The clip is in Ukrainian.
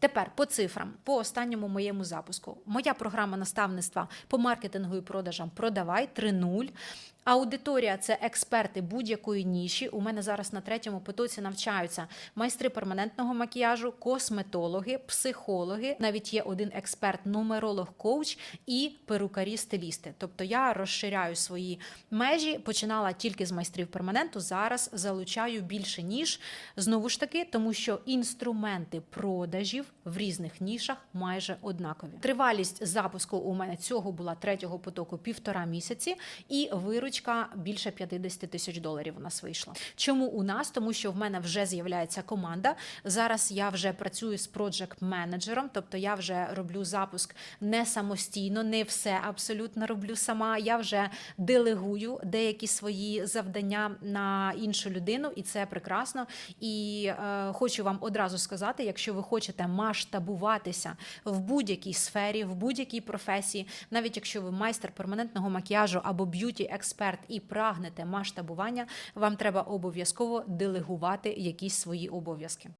Тепер по цифрам, по останньому моєму запуску. Моя програма наставництва по маркетингу і продажам Продавай 3.0. Аудиторія це експерти будь-якої ніші. У мене зараз на третьому потоці навчаються майстри перманентного макіяжу, косметологи, психологи. Навіть є один експерт, нумеролог, коуч і перукарі-стилісти. Тобто я розширяю свої межі. Починала тільки з майстрів перманенту. Зараз залучаю більше ніж знову ж таки, тому що інструменти продажів в різних нішах майже однакові. Тривалість запуску у мене цього була третього потоку півтора місяці, і виручка більше 50 тисяч доларів у нас вийшла. Чому у нас? Тому що в мене вже з'являється команда. Зараз я вже працюю з проджект менеджером, тобто я вже роблю запуск не самостійно, не все абсолютно роблю сама. Я вже делегую деякі свої завдання на іншу людину, і це прекрасно. І е, хочу вам одразу сказати: якщо ви хочете масштабуватися в будь-якій сфері, в будь-якій професії, навіть якщо ви майстер перманентного макіяжу або б'юті експерт і прагнете масштабування, вам треба обов'язково делегувати якісь свої обов'язки.